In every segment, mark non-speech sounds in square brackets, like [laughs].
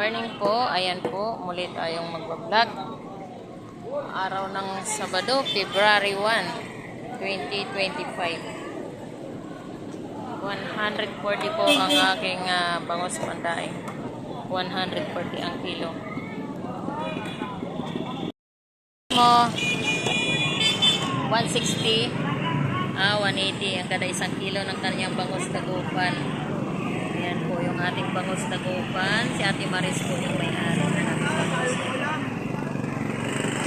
morning po. Ayan po, muli tayong magbablog. Araw ng Sabado, February 1, 2025. 140 po ang aking ah, bangos pandaing. 140 ang kilo. Mo, 160. Ah, 180 ang kada isang kilo ng kanyang bangos tagupan. Ayan po yung ating bangos tagupan. Si Ate Maris po yung may-ari ng ating bangos.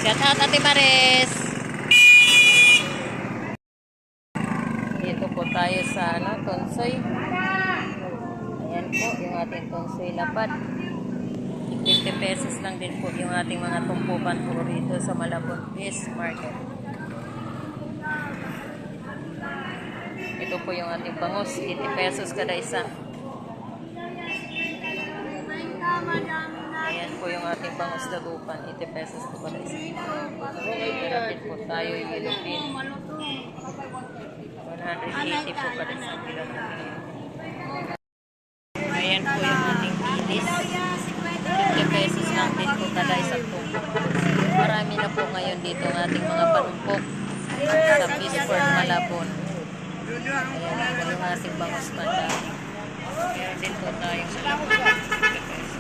Shout out Ate Maris! Dito po tayo sa ano, Tonsoy. Ayan po yung ating Tonsoy lapad. 50 pesos lang din po yung ating mga tumpukan po rito sa Malabon Fish Market. Ito po yung ating bangos, 80 pesos kada isa. Ayan po yung ating bangos dagupan, 80 pesos po kada isa. Meron po tayo yung yellow pin. 180 po kada isang kilo Ayan po yung ating kilis. 50 pesos lang din po kada isang tumpok. Marami na po ngayon dito ang ating mga panumpok sa Peaceport Malabon. Ayan po yung ating bangos panda. Meron din po tayong malabon. 50 pesos.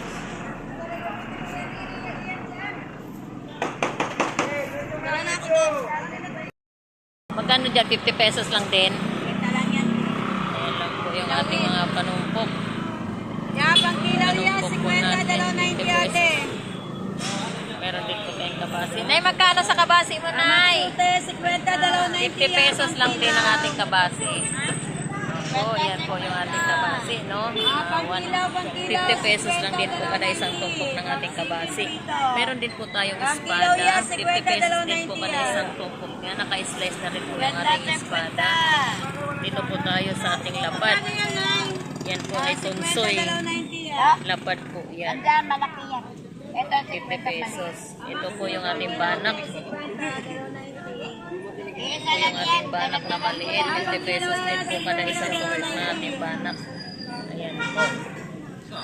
Magkano dyan? 50 pesos lang din. Ayan lang po yung ating mga panumpok. Yeah, pang kilaw yan, Anong 50, pupunan? dalaw 90 ate. Meron din po tayong kabasi. Nay, magkano sa kabasi mo, Nay? Ate, 50, dalaw 90 50 pesos lang din ang ating kabasi. Oh, yan po yung ating kabasi, no? Ah, one- 50 pesos lang din po kada isang tumpok ng ating kabasi. Meron din po tayong espada. 50 pesos din po kada isang tumpok nga. Naka-slice na rin po yung ating espada. Dito po tayo sa ating lapad. Yan po ay tunsoy. Dalaw 90 ah. Lapad po yan. Malaki yan. Ito, 50 pesos. Ito po yung ating banak. Ito yung ating banak na maliit. 50 pesos din po kada isang tumpok na ating banak. Ayan po.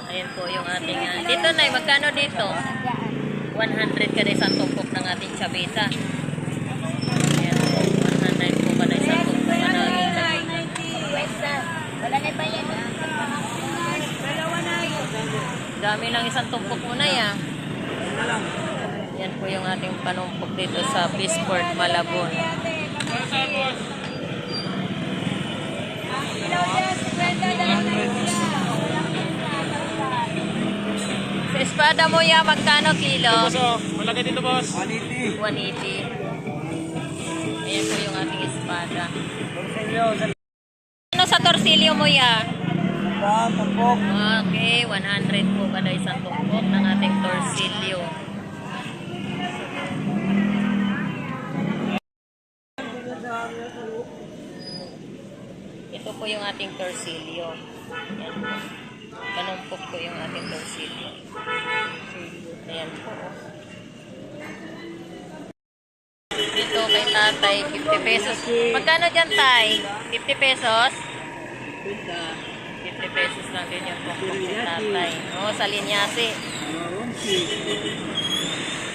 Ayan po yung ating... ah, dito na, magkano dito? 100 kada isang tumpok ng ating chabita. Ayan po. 100 po kada isang tumpok ng ating chabita. Wala na ba yan? Dalawa na yun. Dami lang isang tumpok mo na yan. Yan po yung ating panumpok dito sa Peaceport, Malabon. Kilaw yan, 50, dalaw 90 Sa espada mo ya, magkano kilo? Boss, oh. Malaki dito, boss. 180. Ayan po yung ating espada. Ano sa torsilyo mo ya? Okay, 100 po kada isang tumpok ng ating torsilyo. Ito po yung ating torsilyo. Yan po. Panumpok po yung ating torsilyo. Ayan po. Dito kay tatay, 50 pesos. Magkano dyan tay? 50 pesos? 50 pesos lang din yung pokpok ni tatay. Oo, sa linyasi.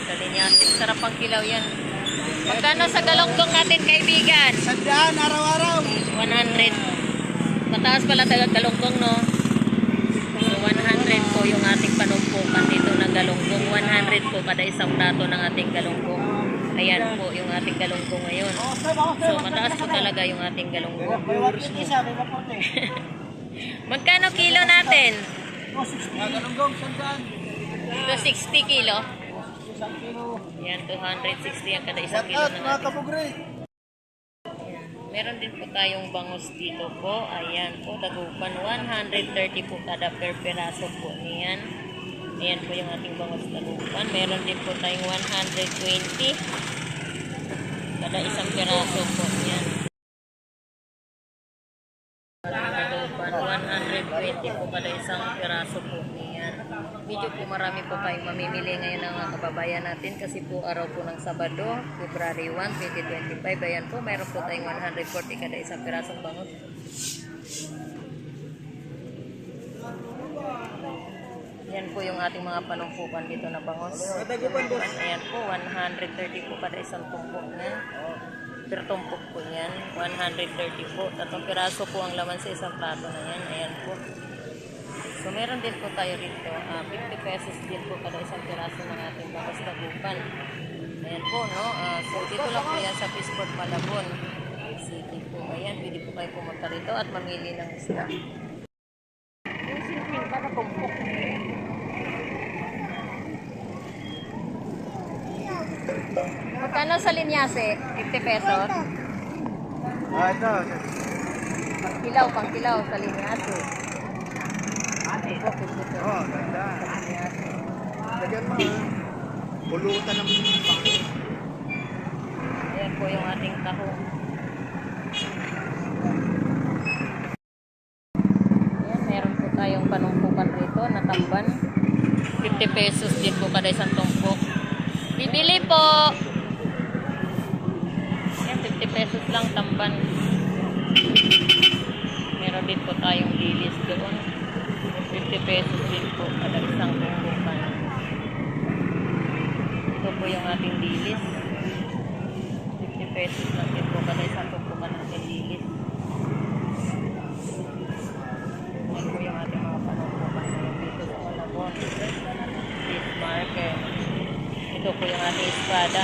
Sa linyasi. Sarap ang kilaw yan. Magkano sa galongdong natin, kaibigan? Sandaan, araw-araw. 100. Mataas pala taga galonggong, no? So, 100 po yung ating panumpukan dito ng galonggong. 100 po kada isang plato ng ating galonggong. Ayan po yung ating galonggong ngayon. So, mataas po talaga yung ating galonggong. [laughs] Magkano kilo natin? Nagalunggong, sandaan. Ito 60 kilo. Yan, 260 ang kada isang kilo ng ating. Meron din po tayong bangus dito po. Ayan po, dagupan. 130 po kada per peraso po niyan. Ayan po yung ating bangus dagupan. Meron din po tayong 120 kada isang peraso po niyan. Dagupan, 120 po kada isang peraso po niyan. Medyo po marami po tayong mamimili ngayon ng mga kababayan natin kasi po araw po ng Sabado, February 1, 2025. Ayan po, mayroon po tayong 140 kada isang pirasong bangus. Yan po yung ating mga panumpukan dito na bangos. Ayan po, 130 po kada isang tumpok niyan. Per tumpok po yan, 130 po. Tatlong piraso po ang laman sa isang plato na yan. Ayan po. So meron din po tayo rito, ah, 50 pesos din po kada isang piraso ng ating bangos tagupan. Ayan po, no? Ah, so dito lang po yan sa Fishport Malabon. City po. Ayan, pwede po kayo pumunta rito at mamili ng isda. Yung silpin para tumpok. Magkano sa linyase? 50 pesos? Ah, ito. Kilaw, pang kilaw sa linyase. Ito po, 50 pesos. Oh, ganda. Lagyan mo. Pulutan ng bangko. Ayan po yung ating tahong. Ayan, meron po tayong panumpukan rito na tamban. 50 pesos din po kada isang tumpok. Bibili po! Ayan, 50 pesos lang tamban. Meron din po tayong lilis. 50 pesos din po kada isang tumpukan. Ito po yung ating lilis. 50 pesos lang din po kada isang tumpukan natin lilis. Yan po yung ating mga panumpukan ngayon dito sa Malabon. Fish market. Ito po yung ating espada.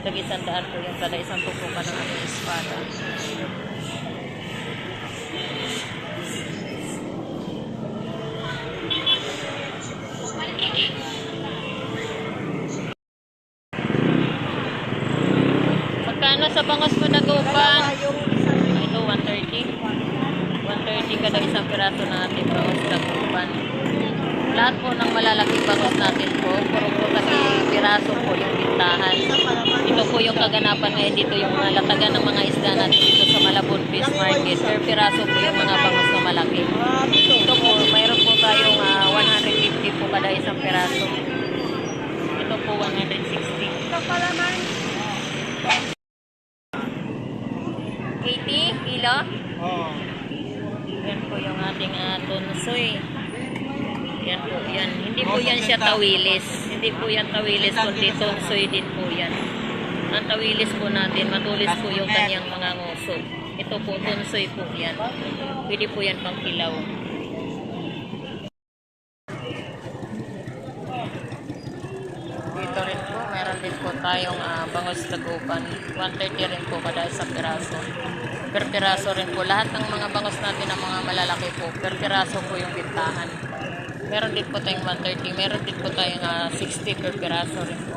Tag isang daan po yung kada isang tumpukan ng ating espada. Magkano sa bangos mo nagupan? Ito, 130. 130 kada isang piraso na ating bangos nagupan. Lahat po ng malalaking bangos natin po, puro po tagi piraso po yung bintahan. Ito po yung kaganapan ngayon dito yung mga latagan ng mga isda natin dito sa Malabon Fish Market. Per piraso po yung mga bangos na malaki. Ito po, mayroon po tayong ah, 150 po kada isang piraso. Ito po 160. 80 kilo. Oh. Yan po yung ating uh, tunsoy. Yan po yan. Hindi po yan siya tawilis. Hindi po yan tawilis, kundi tunsoy din po yan. Ang tawilis po natin, matulis po yung kanyang mga nguso. Ito po, tunsoy po yan. Pwede po yan pang kilaw. Dito rin po, meron din po tayong ah, bangos tagupan. 130 rin po kada isang piraso. Per piraso rin po. Lahat ng mga bangos natin ng mga malalaki po, per piraso po yung bintahan. Meron din po tayong 130. Meron din po tayong ah, 60 per piraso rin po.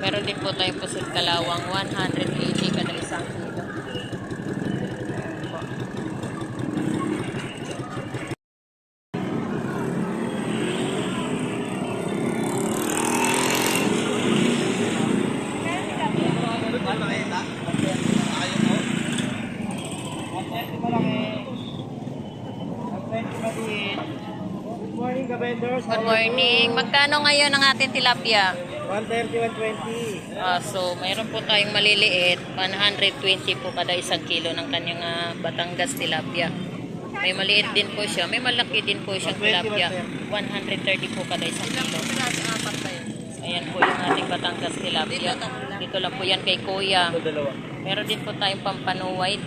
Meron din po tayong pusit kalawang 180 kada isang kilo. Po. Good morning, ka-vendors. Good morning. Magkano ngayon ang ating tilapia? 130, 120. Ah, so, mayroon po tayong maliliit, 120 po kada isang kilo ng kanyang ah, Batangas tilapia. May maliit din po siya, may malaki din po siyang 120, tilapia. 130 po kada isang kilo. Ayan po yung ating Batangas tilapia. Dito lang po yan kay Kuya. Meron din po tayong pampano white.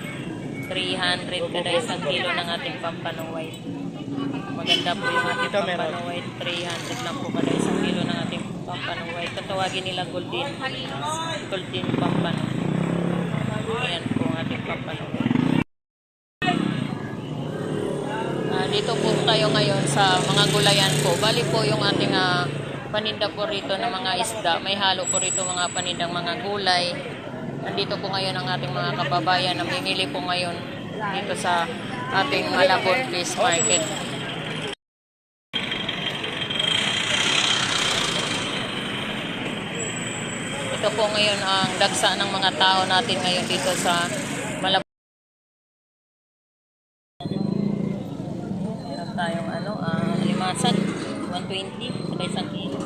300 kada isang kilo ng ating pampano white. Maganda po yung ating pampano white. 300 lang po kada isang kilo ng ating pampano white. Tatawagin nila golden. Golden pampano. Ayan po ang ating pampano white. Ah, dito po tayo ngayon sa mga gulayan po. Bali po yung ating ah, paninda po rito ng mga isda. May halo po rito mga panindang mga gulay. Nandito po ngayon ang ating mga kababayan. Namimili po ngayon dito sa ating Malabon Fish Market. Po ngayon ang dagsa ng mga tao natin ngayon dito sa Malabon. Meron tayong ano, ah, limasan, 120, saka isang kilo.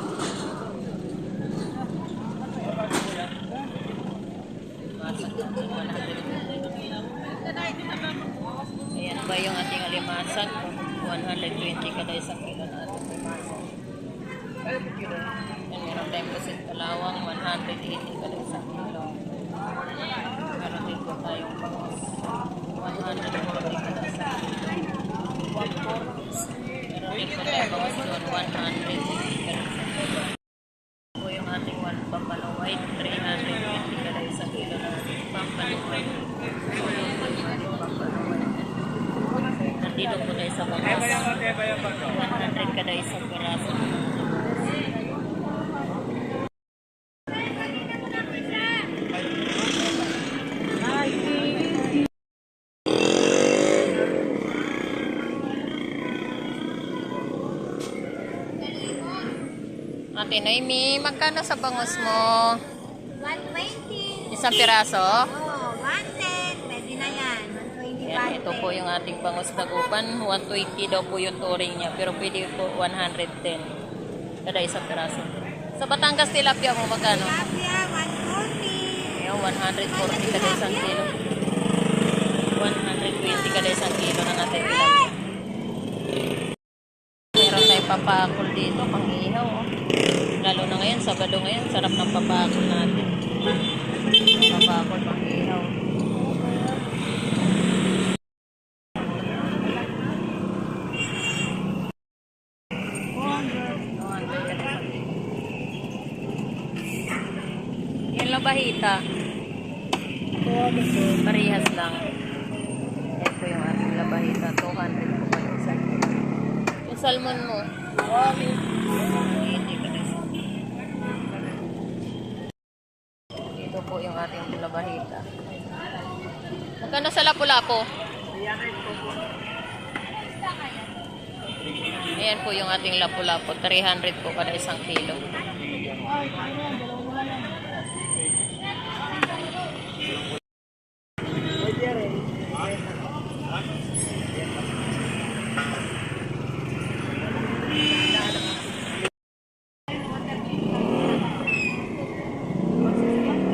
Limasan, 120. Ayan ba yung ating alimasan? 120 kada isang kilo na ating limasan. Meron tayong pusit kalawang 180 kada isang kilo. Meron din po tayong bangus 140 kada isang kilo. Meron din po tayong bangus doon 150 kada isang kilo. Po yung ating one pampano white 320 kada isang kilo ng pampano white. So yun po yung ating pampano white. Nandito po tayo sa bangus. 100 kada isang piraso. Ate Noemi, magkano sa bangus mo? 120. Isang piraso? Oh, 110. Pwede na yan. 120 Yan, ito po yung ating bangus dagupan. 120 daw po yung turing niya. Pero pwede po 110. Kada isang piraso. Sa Batangas tilapia mo magkano? Tilapia, 140. Ayun, 140 kada isang kilo. 120 kada isang kilo ng ating tilapia. Meron tayong papakol dito, pang ihaw. Oh. Lalo na ngayon, Sabado ngayon, sarap ng papakol natin. Papakol, pang ihaw. Yan lang bahita. Parehas lang. Yan yung ating labahita. 200 po pa yung isa. Yung salmon mo. Po yung ating labahita. Magkano sa lapu-lapo? Ayan po yung ating lapu-lapo. 300 po kada isang kilo.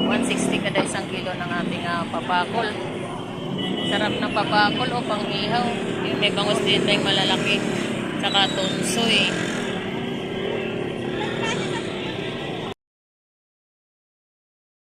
$160 kada isang kilo ng ating ah, papakol. Papakol o pang ihaw. May bangus din tayong malalaki. Tsaka tunsoy.